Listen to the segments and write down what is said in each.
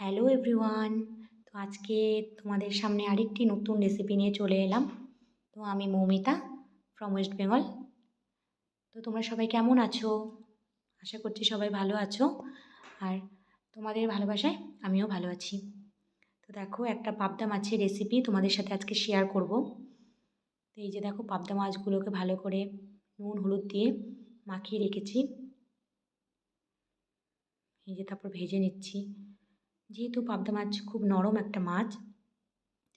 Hello everyone তো আজকে তোমাদের সামনে আরেকটি নতুন রেসিপি নিয়ে চলে এলাম। তো আমি মৌমিতা ফ্রম ওয়েস্ট বেঙ্গল তো তোমরা সবাই কেমন আছো? আশা করছি সবাই ভালো আছো। আর তোমাদের ভালোবাসায় আমিও ভালো আছি। তো দেখো, একটা পাবদা মাছের রেসিপি তোমাদের সাথে আজকে শেয়ার করব। তো এই যে দেখো, পাবদা মাছগুলোকে ভালো করে নুন, হলুদ দিয়ে মাখিয়ে রেখেছি। এই যে তারপর ভেজে নিচ্ছি। যেহেতু পাবদা মাছ খুব নরম একটা মাছ,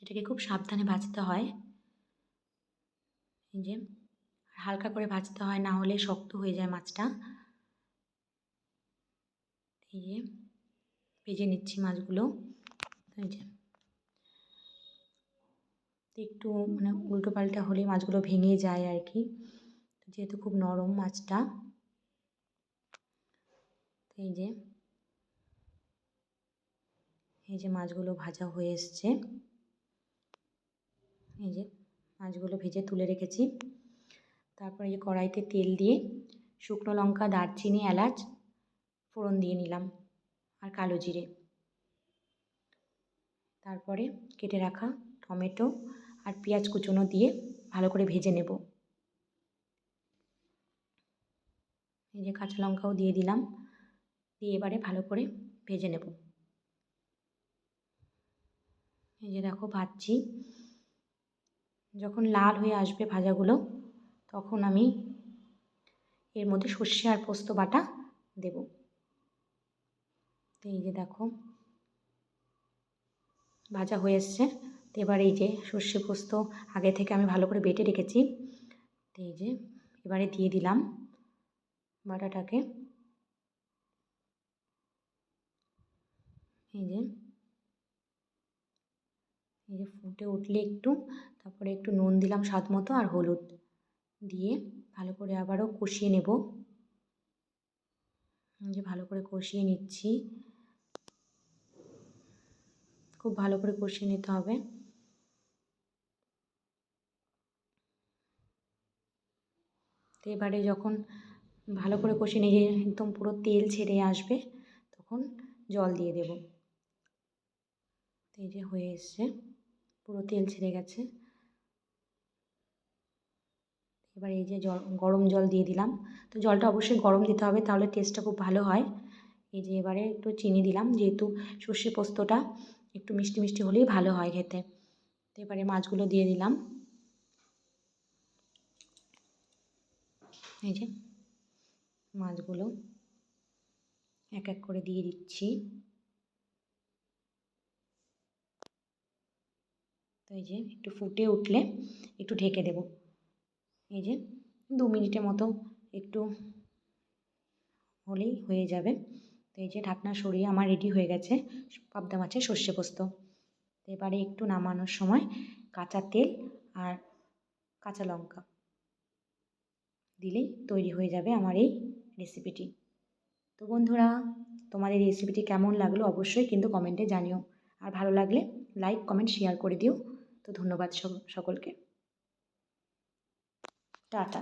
এটাকে খুব সাবধানে ভাজতে হয়। এই যে, হালকা করে ভাজতে হয়, না হলে শক্ত হয়ে যায় মাছটা। এই যে, ভেজে নিচ্ছি মাছগুলো। এই যে একটু মানে উল্টো পাল্টা হলে মাছগুলো ভেঙে যায় আর কি। যেহেতু খুব নরম মাছটা। এই যে এই যে মাছগুলো ভাজা হয়ে এসছে। এই যে মাছগুলো ভেজে তুলে রেখেছি। তারপরে এই কড়াইতে তেল দিয়ে শুকনো লঙ্কা, দারচিনি, এলাচ, ফোড়ন দিয়ে নিলাম আর কালো জিরে। তারপরে কেটে রাখা টমেটো আর পেঁয়াজ কুচনো দিয়ে ভালো করে ভেজে নেব। এই যে কাঁচা লঙ্কাও দিয়ে দিলাম। দিয়ে এবারে ভালো করে ভেজে নেব। এই যে দেখো ভাজছি। যখন লাল হয়ে আসবে ভাজাগুলো, তখন আমি এর মধ্যে সর্ষে আর পোস্ত বাটা দেব। তো এই যে দেখো, ভাজা হয়ে এসছে। তো এবার এই যে সর্ষে পোস্ত আগে থেকে আমি ভালো করে বেটে রেখেছি। তো এই যে এবারে দিয়ে দিলাম বাটাটাকে। এই যে এই ফুটে উঠলে একটু, তারপরে একটু নুন দিলাম স্বাদ মতো আর হলুদ দিয়ে ভালো করে আবারও কষিয়ে নেব। যে ভালো করে কষিয়ে নিচ্ছি। খুব ভালো করে কষিয়ে নিতে হবে। তো এবারে যখন ভালো করে কষিয়ে নিয়ে একদম পুরো তেল ছেড়ে আসবে, তখন জল দিয়ে দেব। এই যে হয়ে এসছে। পুরো তেল ছেড়ে গেছে। এবার এই যে জল, গরম জল দিয়ে দিলাম। তো জলটা অবশ্যই গরম দিতে হবে, তাহলে টেস্টটা খুব ভালো হয়। এই যে এবারে একটু চিনি দিলাম, যেহেতু সর্ষে পোস্তটা একটু মিষ্টি মিষ্টি হলেই ভালো হয় খেতে। তো এবারে মাছগুলো দিয়ে দিলাম। এই যে মাছগুলো এক এক করে দিয়ে দিচ্ছি। এই যে একটু ফুটে উঠলে একটু ঢেকে দেব। এই যে দু মিনিটের মতো একটু হলেই হয়ে যাবে। তো এই যে ঢাকনা সরিয়ে আমার রেডি হয়ে গেছে পাবদা মাছের সর্ষে পোস্ত। এবারে একটু নামানোর সময় কাঁচা তেল আর কাঁচা লঙ্কা দিলেই তৈরি হয়ে যাবে আমার এই রেসিপিটি তো বন্ধুরা, তোমাদের রেসিপিটি কেমন লাগল অবশ্যই কিন্তু কমেন্টে জানিও। আর ভালো লাগলে লাইক কমেন্ট শেয়ার করে দিও। তো ধন্যবাদ সকলকে। টাটা।